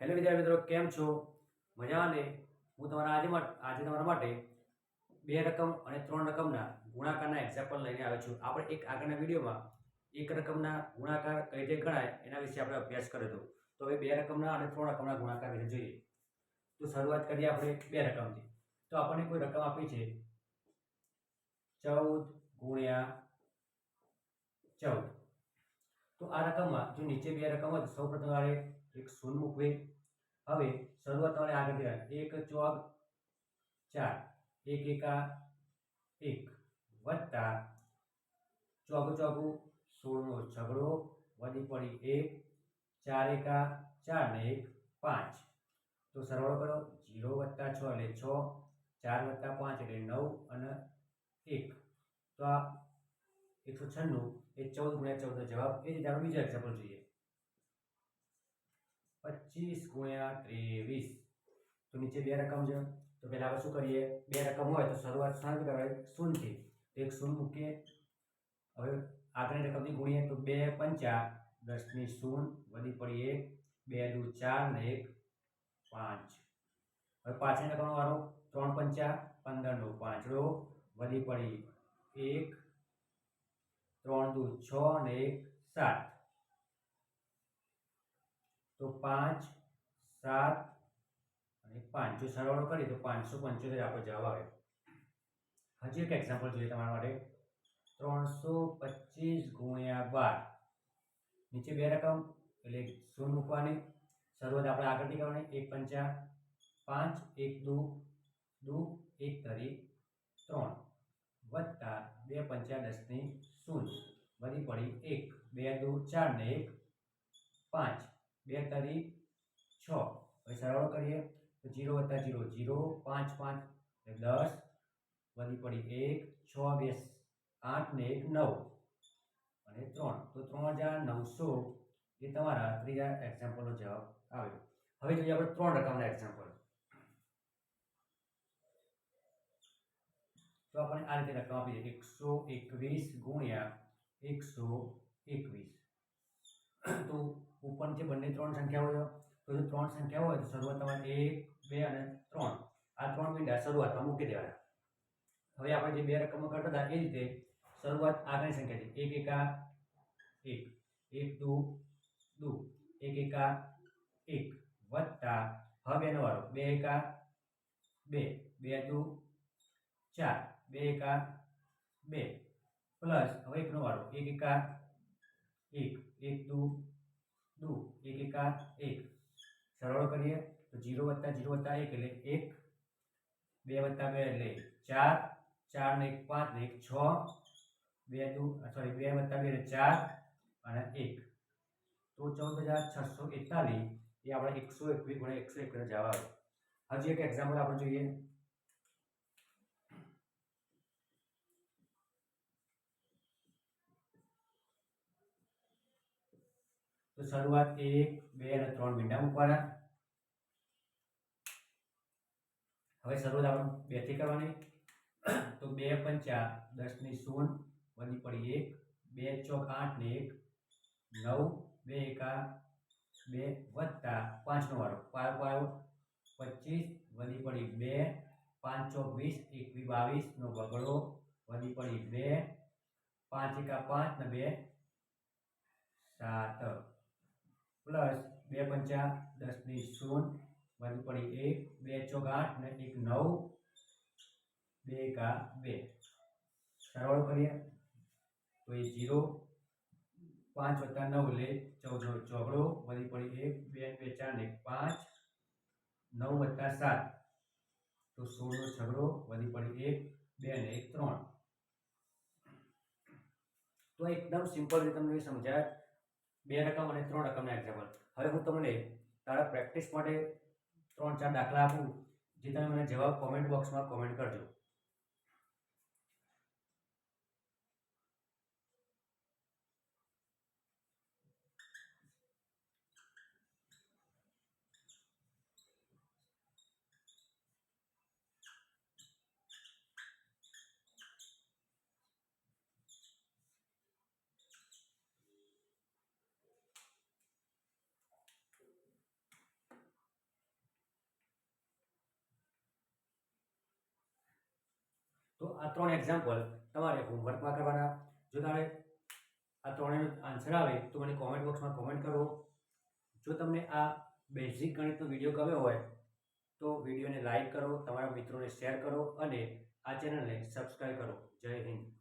Hello વિદ્યાર્થી મિત્રો, કેમ છો? મજા અને હું તમારા આજે આજે તમારા માટે બે રકમ અને ત્રણ રકમના ગુણાકારના એક્ઝામ્પલ લઈને આવ્યો છું. આપણે એક આગળના વિડીયોમાં એક રકમના ગુણાકાર કઈ રીતે ગણાય એના વિશે આપણે અભ્યાસ કર્યો હતો. તો હવે બે રકમના અને ત્રણ રકમના ગુણાકાર વિશે જોઈએ. તો શરૂઆત કરીએ આપણે બે રકમથી. તો આપણને કોઈ રકમ આપી છે. ચૌદ ગુણ્યા ચૌદ. તો આ રકમમાં જો નીચે બે રકમ જ સૌ સૌપ્રથમ તમારે એક શૂન્ય મૂકવી હવે શરૂઆત તમારે આગળ કરવાની એક ચોગ ચાર. એક એકા એક. વત્તા ચોગું ચોગું સોળનો ઝઘડો. વધી પડી એક. ચાર એકા ચાર ને એક પાંચ. તો સરવાળો કરો. જીરો વત્તા છ એટલે છ. ચાર વત્તા પાંચ એટલે નવ અને એક. તો આ એકસો છન્નું એ ચૌદ ગુણ્યા ચૌદનો જવાબ. એ રીતે આપણે બીજા એક્ઝામ્પલ જોઈએ. પચીસ ગુણ્યા ત્રેવીસ. તો નીચે બે રકમ છે. તો પહેલા આપણે શું કરીએ? બે રકમ હોય તો શરૂઆત શાંત કરાય શૂનથી તો એક શૂન મૂકીએ. હવે આગળની રકમથી ગુણીએ તો બે પંચા દસની શૂન વધી પડી એક. બે દુ ચાર ને એક પાંચ. હવે પાછળની રકમનો વારો ત્રણ પંચા પંદરનો પાંચડો વધી પડી એક. ત્રણ દુ છ ને એક સાત. તો પાંચ, સાત અને પાંચ. જો સરવાળો કરીએ તો પાંચસો પંચોતેર આપણો જવાબ આવે. હજી એક એક્ઝામ્પલ જોઈએ તમારા માટે. ત્રણસો પચીસ ગુણ્યા બાર. નીચે બે રકમ, એટલે શૂન્ય મૂકવાની. શરૂઆત આપણે આગળથી કરવાની. એક પંચા પાંચ, એક દુ દુ, એક તરી ત્રણ. વત્તા બે પંચા દસની શૂન્ય. વધી પડી એક. બે દુ, ચાર ને એક, પાંચ. બે તારીખ છ. હવે સરવાળો કરીએ. તો જીરો વત્તા જીરો. જીરો, પાંચ પાંચ. દસ. વધી પડી એક, છ બે આઠ ને એક, નવ. અને ત્રણ. તો ત્રણ હજાર નવસો એ તમારા ત્રીજા એક્ઝામ્પલનો જવાબ આવ્યો. હવે જોઈએ આપણે ત્રણ રકમના એક્ઝામ્પલ તો આપણે આ રીતે રકમ આપી છે એકસો એકવીસ ગુણ્યા એકસો એકવીસ. તો ઉપર જે બંને ત્રણ સંખ્યા હોય, તો જો ત્રણ સંખ્યા હોય તો શરૂઆત તમારે એક, બે અને ત્રણ. આ ત્રણ મીંડા શરૂઆતમાં મૂકી દેવાના. હવે આપણે જે બે રકમો કરતા હતા એ રીતે શરૂઆત આગળની છે. એક, એકા એક. એક, દુ દુ. એક, એકા એક. વત્તા હવે એનો વારો. બે, એકા બે. બે, દુ, ચાર. બે, એકા બે. પ્લસ હવે એકનો વારો. એક, એકા એક. એક, દુ દુ, એક, એકા એક. સરળ કરીએ તો જીરો વત્તા જીરો વત્તા એક એટલે એક, બે વત્તા બે એટલે ચાર ચાર ને એક પાંચ ને એક છ, બે દુ સોરી બે વત્તા બે એટલે ચાર અને એક. તો ચૌદ હજાર છસો એકતાલીસ એ આપણે એકસો એકવીસ ગુણ્યા એકસો એકવીસ જવાબ હજી એક એક્ઝામ્પલ આપણે જોઈએ. તો શરૂઆત એક, બે અને ત્રણ મીંડા મૂકવાના. હવે શરૂઆત આપણે બેથી કરવાની. તો બે પંચા દસની શૂન્ય વધી પડી એક, બે ચોક આઠ ને એક, નવ, બે એકા બે વત્તા પાંચનો વાળો પાયો પાયો પચીસ, વધી પડી બે, પાંચ ચોક વીસ, એકવી બાવીસનો બગડો, વધી પડી બે, પાંચ એકા પાંચ ને બે, સાત. પ્લસ બે પંચા દસની શૂન્ય વધી પડી એક, બે ચોક આઠ ને એક નવ, બે એકા બે. સરવાળો કરીએ. તો એ જીરો, પાંચ વત્તા નવ એટલે ચૌદનો ચોગડો વધી પડી એક, બે બે ચાર ને એક પાંચ, નવ વત્તા સાત. તો સોળનો છગડો વધી પડી એક, બે ને એક ત્રણ. તો એકદમ સિમ્પલ રીતે તમને સમજાય. બે રકમ અને ત્રણ રકમના એક્ઝામ્પલ હવે હું તમને તારા પ્રેક્ટિસ માટે ત્રણ ચાર દાખલા આપું, જે તમે મને જવાબ કોમેન્ટ બોક્સમાં કોમેન્ટ કરજો. આ ત્રણ એક્ઝામ્પલ તમારે હોમવર્કમાં કરવાના. જો તારે આ ત્રણેયનો આન્સર આવે, તો મને કોમેન્ટ બોક્સમાં કોમેન્ટ કરો. જો તમને આ બેઝિક ગણિતનો વીડિયો ગમ્યો હોય, તો વિડીયોને લાઈક કરો, તમારા મિત્રોને શેર કરો અને આ ચેનલને સબસ્ક્રાઈબ કરો. જય હિન્દ.